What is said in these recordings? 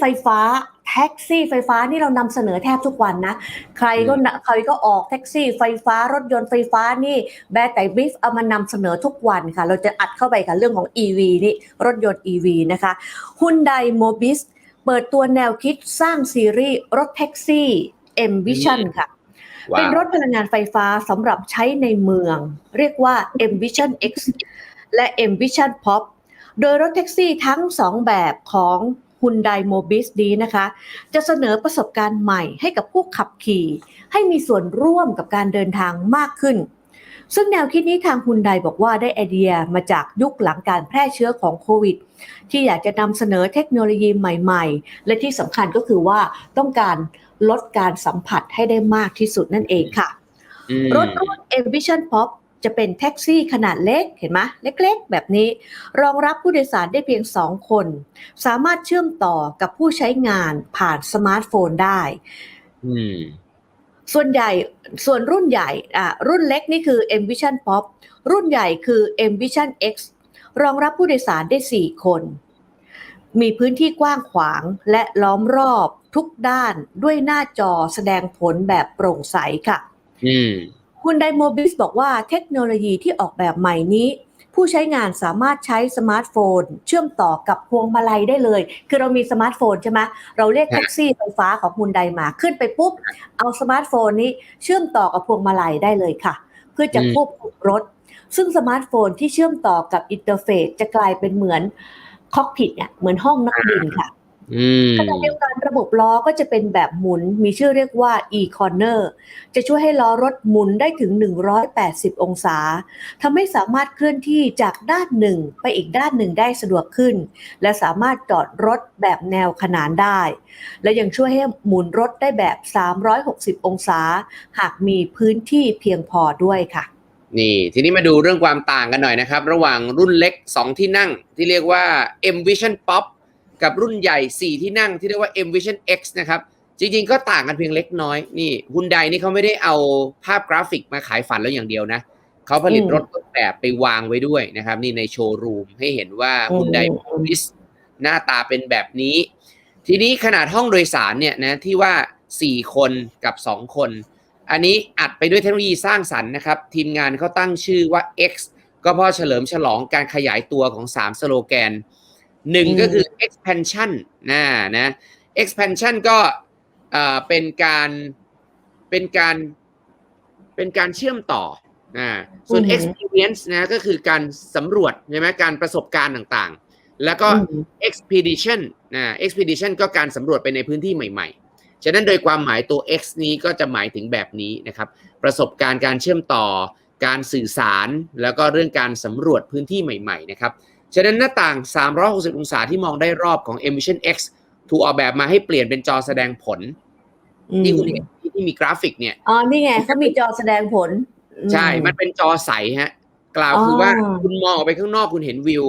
ไฟฟ้าแท็กซี่ไฟฟ้านี่เรานำเสนอแทบทุกวันนะ ใครก็นะใครก็ออกแท็กซี่ไฟฟ้ารถยนต์ไฟฟ้านี่แบร์แต่บิฟเอามานำเสนอทุกวันค่ะ เราจะอัดเข้าไปกับเรื่องของ EV นี่รถยนต์ EV นะคะฮุนไดโมบิสเปิดตัวแนวคิดสร้างซีรีส์รถแท็กซี่ M Vision ค่ะว้าเป็นวรถพลังงานไฟฟ้าสำหรับใช้ในเมือง เรียกว่า M Vision X และ M Vision Pop โดยรถแท็กซี่ทั้ง 2 แบบของ Hyundai Mobis นี้นะคะ จะเสนอประสบการณ์ใหม่ให้กับผู้ขับขี่ ให้มีส่วนร่วมกับการเดินทางมากขึ้น ซึ่งแนวคิดนี้ทาง Hyundai บอกว่าได้ไอเดียมาจากยุคหลังการแพร่เชื้อของโควิด ที่อยากจะนำเสนอเทคโนโลยีใหม่ๆ และที่สำคัญก็คือว่าต้องการลดการสัมผัสให้ได้มากที่สุดนั่นเองค่ะอืมรถรุ่น Envision Pop จะเป็นแท็กซี่ขนาดเล็กเห็นไหมเล็กๆ แบบนี้ รองรับผู้โดยสารได้เพียง 2 คน สามารถเชื่อมต่อกับผู้ใช้งานผ่านสมาร์ทโฟนได้อืมส่วนใหญ่ส่วนรุ่นใหญ่อะรุ่นเล็กนี่คือ Envision Pop รุ่นใหญ่คือ Envision X รองรับผู้โดยสารได้ 4 คน มีพื้นที่กว้างขวางและล้อมรอบทุกด้านด้วยหน้าจอแสดงผลแบบโปร่งใสค่ะ อืม คุณไดโมบิสบอกว่าเทคโนโลยีที่ออกแบบใหม่นี้ ผู้ใช้งานสามารถใช้สมาร์ทโฟน เชื่อมต่อกับพวงมาลัยได้เลย คือเรามีสมาร์ทโฟนใช่ไหมเราเรียกแท็กซี่ไฟฟ้าของคุณไดมาขึ้นไปปุ๊บ เอาสมาร์ทโฟนนี้เชื่อมต่อกับพวงมาลัยได้เลยค่ะ เพื่อจะควบคุมรถ ซึ่งสมาร์ทโฟนที่เชื่อมต่อกับอินเทอร์เฟซจะกลายเป็นเหมือนคอกพิทเนี่ยเหมือนห้องนักบินค่ะ ขณะเดียวกันระบบล้อก็จะเป็นแบบหมุนมีชื่อเรียกว่า e-corner จะช่วยให้ล้อรถหมุนได้ถึง 180 องศาทำให้สามารถเคลื่อนที่จากด้านหนึ่งไปอีกด้านหนึ่งได้สะดวกขึ้น และสามารถจอดรถแบบแนวขนานได้ และยังช่วยให้หมุนรถได้แบบ 360 องศา หากมีพื้นที่เพียงพอด้วยค่ะนี่ทีนี้มาดูเรื่องความต่างกันหน่อยนะครับ ระหว่างรุ่นเล็ก 2 ที่นั่งที่เรียกว่า M Vision Pop กับรุ่นใหญ่ 4 ที่นั่งที่เรียกว่า M Vision X นะครับ จริงๆ ก็ต่างกันเพียงเล็กน้อย นี่ฮุนไดนี่เขาไม่ได้เอาภาพกราฟิกมาขายฝันแล้วอย่างเดียวนะ เขาผลิตอืมรถต้นแบบไปวางไว้ด้วยนะครับ นี่ในโชว์รูมให้เห็นว่าอืมฮุนไดโมบิสหน้าตาเป็นแบบนี้ ทีนี้ขนาดห้องโดยสารเนี่ยนะที่ว่า 4 คนกับ 2 คน อันนี้อัดไปด้วยเทคโนโลยีสร้างสรรค์นะครับ ทีมงานเขาตั้งชื่อว่า X ก็เพราะเฉลิมฉลองการขยายตัวของ 3 สโลแกน หนึ่งอืมก็คือ expansion นะนะ expansion ก็เอ่อเป็นการเป็นการเป็นการเชื่อมต่ออ่าส่วนอือหือ experience นะก็คือการสำรวจใช่ไหมการประสบการณ์ต่างๆ แล้วก็อืม expedition นะ expedition ก็การสำรวจไปในพื้นที่ใหม่ๆ ฉะนั้นโดยความหมายตัว X นี้ก็จะหมายถึงแบบนี้นะครับ ประสบการณ์การเชื่อมต่อ การสื่อสาร แล้วก็เรื่องการสำรวจพื้นที่ใหม่ ๆ นะครับ ฉะนั้นหน้าต่าง 360 องศาที่มองได้รอบของ Emission X ถูกออกแบบมาให้เปลี่ยนเป็นจอแสดงผลอืมที่คุณเห็นที่มีกราฟิกเนี่ย อ๋อ นี่ไงเขามีจอแสดงผล ใช่อืมันเป็นจอใสฮะ กล่าวคือว่าอ๋อคุณมองออกไปข้างนอกคุณเห็นวิว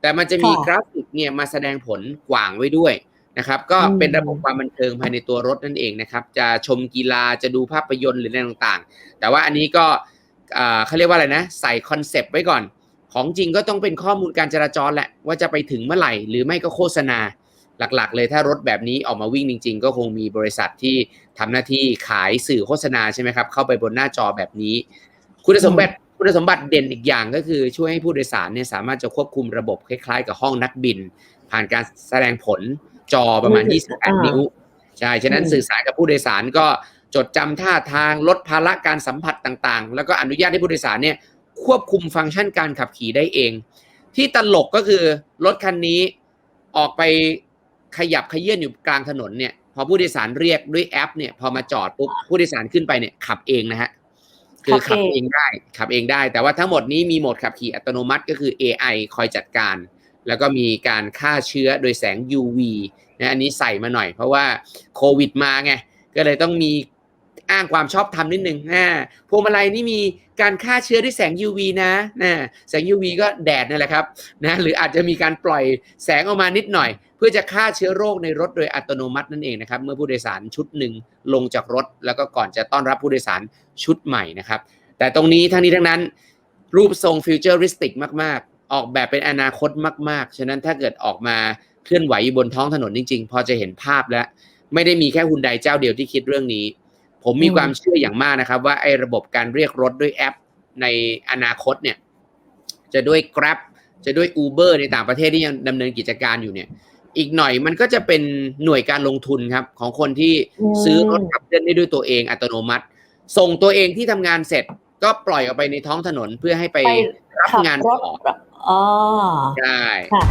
แต่มันจะมีค่ะกราฟิกเนี่ยมาแสดงผลกว่างไว้ด้วยนะครับ ก็อืมเป็นระบบความบันเทิงภายในตัวรถนั่นเองนะครับ จะชมกีฬา จะดูภาพยนตร์หรืออะไรต่างๆ แต่ว่าอันนี้ก็อ่าเขาเรียกว่าอะไรนะ ใส่คอนเซปต์ไว้ก่อน ของจริงก็ต้องเป็นข้อมูลการจราจรแหละว่าจะไปถึงเมื่อไหร่ หรือไม่ก็โฆษณาหลักๆ เลยถ้ารถแบบนี้ออกมาวิ่งจริง ๆ ก็คงมีบริษัทที่ทำหน้าที่ขายสื่อโฆษณาใช่ไหมครับเข้าไปบนหน้าจอแบบนี้ คุณสมบัติคุณสมบัติเด่นอีกอย่างก็คือช่วยให้ผู้โดยสารเนี่ยสามารถจะควบคุมระบบคล้ายๆ กับห้องนักบิน ผ่านการแสดงผลจอประมาณมือถืออ่า28 นิ้วใช่ฉะนั้นอืมสื่อสารกับผู้โดยสารก็จดจำท่าทางลดภาระการสัมผัสต่างๆ แล้วก็อนุญาตให้ผู้โดยสารเนี่ย ควบคุมฟังก์ชันการขับขี่ได้เอง ที่ตลกก็คือรถคันนี้ออกไปขยับขยื่นอยู่กลางถนนเนี่ยพอผู้โดยสารเรียกด้วยแอปเนี่ยพอมาจอดปุ๊บผู้โดยสารขึ้นไปเนี่ยขับเองนะฮะคือขับเองเองได้ขับเองได้ แต่ว่าทั้งหมดนี้มีโหมดขับขี่อัตโนมัติก็คือ AI คอยจัดการ แล้วก็มีการฆ่าเชื้อโดยแสง UV นะอันนี้ใส่มาหน่อย เพราะว่าโควิดมาไงก็เลยต้องมี อ้างความชอบธรรมนิดหนึ่งนะพวงมาลัยนี่มีการฆ่าเชื้อด้วยแสง UV นะนะแสง UV ก็แดดนั่นแหละครับนะหรืออาจจะมีการปล่อยแสงออกมานิดหน่อย เพื่อจะฆ่าเชื้อโรคในรถโดยอัตโนมัตินั่นเองนะครับ เมื่อผู้โดยสารชุดหนึ่งลงจากรถ แล้วก็ก่อนจะต้อนรับผู้โดยสารชุดใหม่นะครับ แต่ตรงนี้ทั้งนี้ทั้งนั้น รูปทรงฟิวเจอริสติกมาก ๆ ออกแบบเป็นอนาคตมาก ๆ ฉะนั้นถ้าเกิดออกมาเคลื่อนไหวอยู่บนท้องถนนจริง ๆ พอจะเห็นภาพแล้วไม่ได้มีแค่ฮุนไดเจ้าเดียวที่คิดเรื่องนี้ ผมมีอืมความเชื่ออย่างมากนะครับ ว่าไอ้ระบบการเรียกรถด้วยแอปในอนาคตเนี่ย จะด้วย Grab จะด้วย Uber ในต่างประเทศที่ยังดำเนินกิจการอยู่เนี่ย อีกหน่อยมันก็จะเป็นหน่วยการลงทุนครับ ของคนที่อืมซื้อรถขับเคลื่อนได้ด้วยตัวเองอัตโนมัติ ส่งตัวเองที่ทำงานเสร็จก็ปล่อยออกไปในท้องถนนเพื่อให้ไปไปรับขับงานรถต่ออ๋อใช่ค่ะ